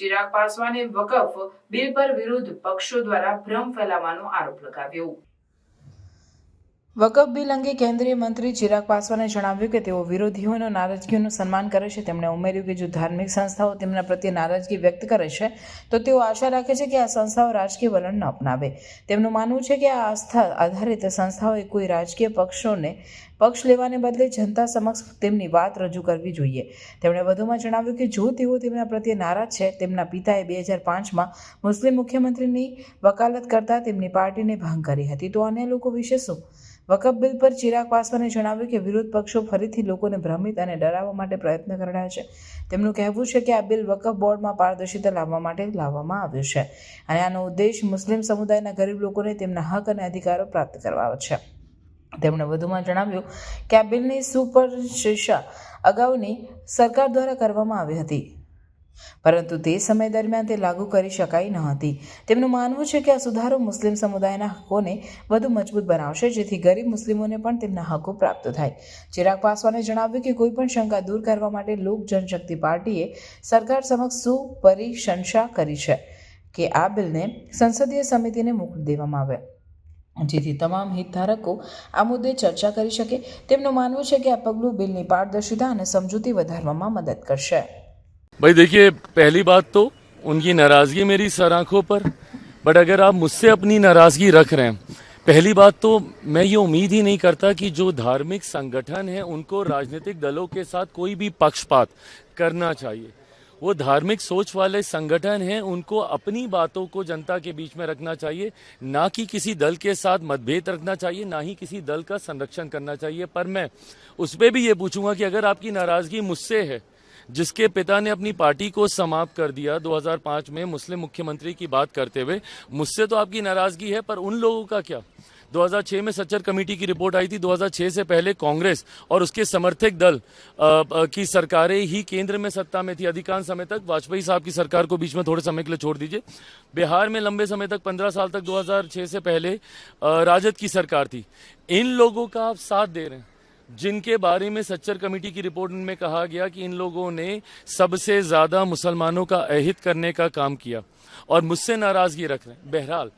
ચિરાગ પાસવાને વકફ બિલ પર વિરોધ પક્ષો દ્વારા ભ્રમ ફેલાવવાનો આરોપ લગાવ્યો. વકફ બિલ અંગે કેન્દ્રીય મંત્રી ચિરાગ પાસવાને જણાવ્યું કે તેઓ વિરોધીઓનો નારાજગીઓનું સન્માન કરે છે. તેમણે ઉમેર્યું કે જો ધાર્મિક સંસ્થાઓ તેમના પ્રત્યે નારાજગી વ્યક્ત કરે છે, તો તેઓ આશા રાખે છે કે આ સંસ્થાઓ રાજકીય વલણ ન અપનાવે. તેમનું માનવું છે કે આ આસ્થા આધારિત સંસ્થાઓએ કોઈ રાજકીય પક્ષોને પક્ષ લેવાને બદલે જનતા સમક્ષ તેમની વાત રજૂ કરવી જોઈએ. તેમણે વધુમાં જણાવ્યું કે જો તેઓ તેમના પ્રત્યે નારાજ છે, તેમના પિતાએ બે હજાર પાંચમાં મુસ્લિમ મુખ્યમંત્રીની વકાલત કરતા તેમની પાર્ટીને ભંગ કરી હતી. તો અન્ય લોકો વિશે શું? વકફ બિલ પર ચિરાગ પાસવાને જણાવ્યું કે વિરોધ પક્ષો ફરીથી લોકોને ભ્રમિત અને ડરાવવા માટે પ્રયત્ન કરી રહ્યા છે. તેમનું કહેવું છે કે આ બિલ વકફ બોર્ડમાં પારદર્શિતા લાવવા માટે લાવવામાં આવ્યું છે અને આનો ઉદ્દેશ મુસ્લિમ સમુદાયના ગરીબ લોકોને તેમના હક અને અધિકારો પ્રાપ્ત કરવા છે. તેમણે વધુમાં જણાવ્યું કે આ બિલની સુપરશિષા અગાઉની સરકાર દ્વારા કરવામાં આવી હતી. પરંતુ તે સમય દરમિયાન તે લાગુ કરી શકાઈ ન હતી. તેમનું માનવું છે કે આ સુધારો મુસ્લિમ સમુદાયના હકોને વધુ મજબૂત બનાવશે, જેથી ગરીબ મુસ્લિમોને પણ તેમના હકો પ્રાપ્ત થાય. ચિરાગ પાસવાને જણાવ્યું કે કોઈ પણ શંકા દૂર કરવા માટે લોક જનશક્તિ પાર્ટીએ સરકાર સમક્ષ સુપરિશંસા કરી છે કે આ બિલને સંસદીય સમિતિને મોકલી દેવામાં આવે. જેથી તમામ હિતધારકો આ મુદ્દે ચર્ચા કરી શકે તેમનું માનવું છે કે આ પગલું બિલની પારદર્શિતા અને સમજૂતી વધારવામાં મદદ કરશે भाई देखिए पहली बात तो उनकी नाराज़गी मेरी सर आंखों पर बट अगर आप मुझसे अपनी नाराज़गी रख रहे हैं पहली बात तो मैं ये उम्मीद ही नहीं करता कि जो धार्मिक संगठन है उनको राजनीतिक दलों के साथ कोई भी पक्षपात करना चाहिए वो धार्मिक सोच वाले संगठन हैं, उनको अपनी बातों को जनता के बीच में रखना चाहिए। ना कि किसी दल के साथ मतभेद रखना चाहिए, ना ही किसी दल का संरक्षण करना चाहिए। पर मैं उस पर भी ये पूछूँगा कि अगर आपकी नाराज़गी मुझसे है, जिसके पिता ने अपनी पार्टी को समाप्त कर दिया 2005 में मुस्लिम मुख्यमंत्री की बात करते हुए, मुझसे तो आपकी नाराज़गी है, पर उन लोगों का क्या? 2006 में सच्चर कमेटी की रिपोर्ट आई थी। 2006 से पहले कांग्रेस और उसके समर्थक दल की सरकारें ही केंद्र में सत्ता में थी। अधिकांश समय तक वाजपेयी साहब की सरकार को बीच में थोड़े समय के लिए छोड़ दीजिए। बिहार में लंबे समय तक 15 साल तक 2006 से पहले राजद की सरकार थी। इन लोगों का आप साथ दे रहे हैं, जिनके बारे में सच्चर कमेटी की रिपोर्ट में कहा गया कि इन लोगों ने सबसे ज़्यादा मुसलमानों का अहित करने का काम किया और मुझसे नाराज़गी रख रहे हैं। बहरहाल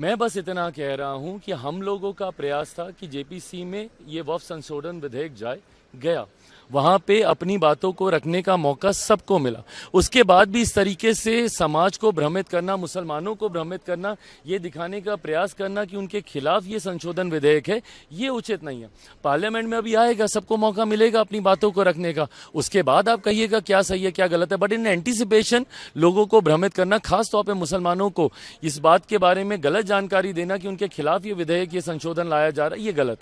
मैं बस इतना कह रहा हूँ कि हम लोगों का प्रयास था कि जेपीसी में ये वफ संशोधन विधेयक जाए, गया। वहाँ पे अपनी बातों को रखने का मौका सबको मिला। उसके बाद भी इस तरीके से समाज को भ्रमित करना, मुसलमानों को भ्रमित करना, ये दिखाने का प्रयास करना कि उनके खिलाफ ये संशोधन विधेयक है, ये उचित नहीं है। पार्लियामेंट में अभी आएगा, सबको मौका मिलेगा अपनी बातों को रखने का। उसके बाद आप कहिएगा, क्या सही है, क्या गलत है? बट इन एंटीसिपेशन लोगों को भ्रमित करना खास तौर पर मुसलमानों को। इस बात के बारे में गलत जानकारी देना कि उनके खिलाफ ये विधेयक, ये संशोधन लाया जा रहा है, ये गलत